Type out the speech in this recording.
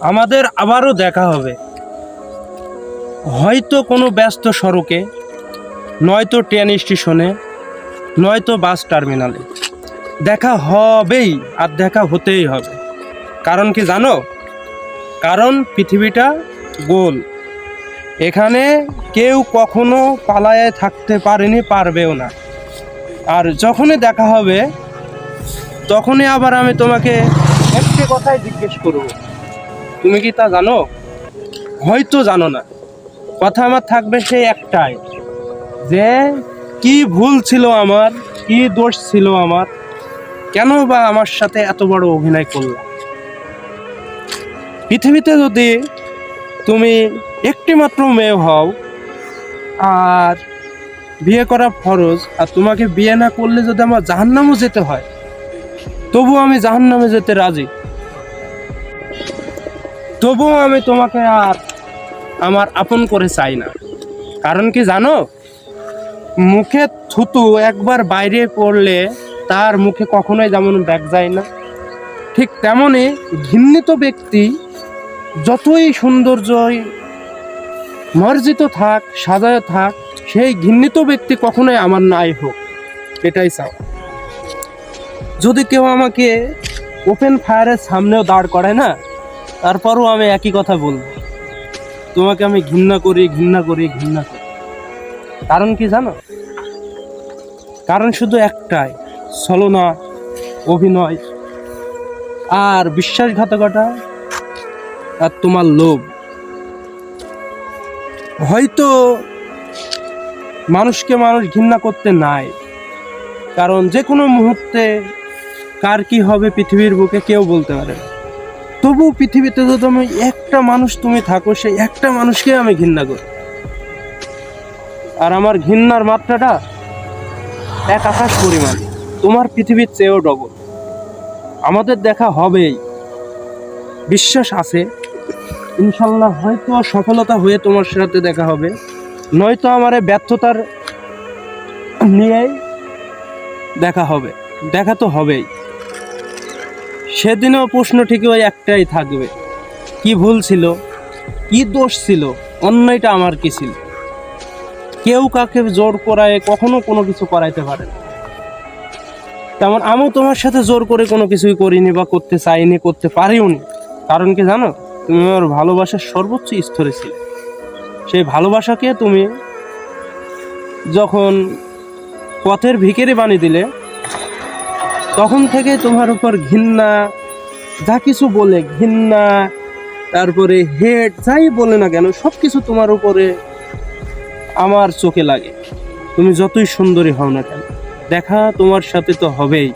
আমাদের আবারও দেখা হবে। হয়তো কোনো ব্যস্ত সড়কে, নয়তো ট্রেন স্টেশনে, নয়তো বাস টার্মিনালে। দেখা হবেই আর দেখা হতেই হবে। কারণ কি জানো? কারণ পৃথিবীটা গোল। এখানে কেউ কখনো পালায় থাকতে পারেনি, পারবেও না। আর যখনই দেখা হবে, তখনই আবার আমি তোমাকে একটি কথাই জিজ্ঞেস করব। তুমি কি তা জানো? হয়তো জানো না। কথা আমার থাকবে সেই একটাই, যে কি ভুল ছিল আমার, কি দোষ ছিল আমার কেন বা আমার সাথে এত বড় অভিনয় করলাম পৃথিবীতে যদি তুমি একটি মাত্র মেয়ে হও, আর বিয়ে করা ফরজ, আর তোমাকে বিয়ে না করলে যদি আমার জাহান্নামও যেতে হয় তবু আমি জাহান্নামে যেতে রাজি। তবুও আমি তোমাকে আর আমার আপন করে চাই না। কারণ কি জানো? মুখে থুতু একবার বাইরে পড়লে তার মুখে কখনোই যেমন ব্যাগ যায় না। ঠিক তেমনই ঘৃণিত ব্যক্তি যতই সৌন্দর্যই মর্জিত থাক, সাজায় থাক, সেই ঘৃণিত ব্যক্তি কখনোই আমার নাই হোক। এটাই চাও। যদি কেউ আমাকে ওপেন ফায়ারের সামনেও দাঁড় করায় না তারপরও আমি একই কথা বলব। তোমাকে আমি ঘৃণা করি ঘৃণা করি ঘৃণা করি। কারণ কি জানো? কারণ শুধু একটাই ছলনা অভিনয় আর বিশ্বাসঘাতকতা আর তোমার লোভ। হয়তো মানুষকে মানুষ ঘৃণা করতে নাই, কারণ যে কোনো মুহূর্তে কার কি হবে পৃথিবীর বুকে কেউ বলতে পারে না। তবু পৃথিবীতে তো তুমি একটা মানুষ তুমি থাকো, সেই একটা মানুষকে আমি ঘৃণা করি। আর আমার ঘৃণার মাত্রাটা এক আকাশ পরিমাণ। তোমার পৃথিবীর চেয়েও ডবল। আমাদের দেখা হবেই। বিশ্বাস আছে। ইনশাল্লাহ হয়তো সফলতা হয়ে তোমার সাথে দেখা হবে। নয়তো আমার ব্যর্থতার নিয়েই দেখা হবে। দেখা তো হবেই। সেদিনও প্রশ্ন ঠিকই ওই একটাই থাকবে। কি ভুল ছিল? কি দোষ ছিল? অন্যায়টা আমার কি ছিল? কেউ কাকে জোর করায় কখনো কোনো কিছু করাইতে পারে না। তেমন আমিও তোমার সাথে জোর করে কোনো কিছুই করিনি বা করতে চাইনি, করতে পারিও নি কারণ কি জানো? তুমি আমার ভালোবাসার সর্বোচ্চ স্তরে ছিলে। সেই ভালোবাসাকে তুমি যখন পথের ভিকেরে বানিয়ে দিলে তখন থেকে তোমার উপর ঘৃণা, যা কিছু বলে ঘৃণা, তারপরে হেড যাই বলে না কেন সব কিছু তোমার উপরে আমার চোখে লাগে। তুমি যতই সুন্দরী হও না কেন, দেখা তোমার সাথে তো হবেই।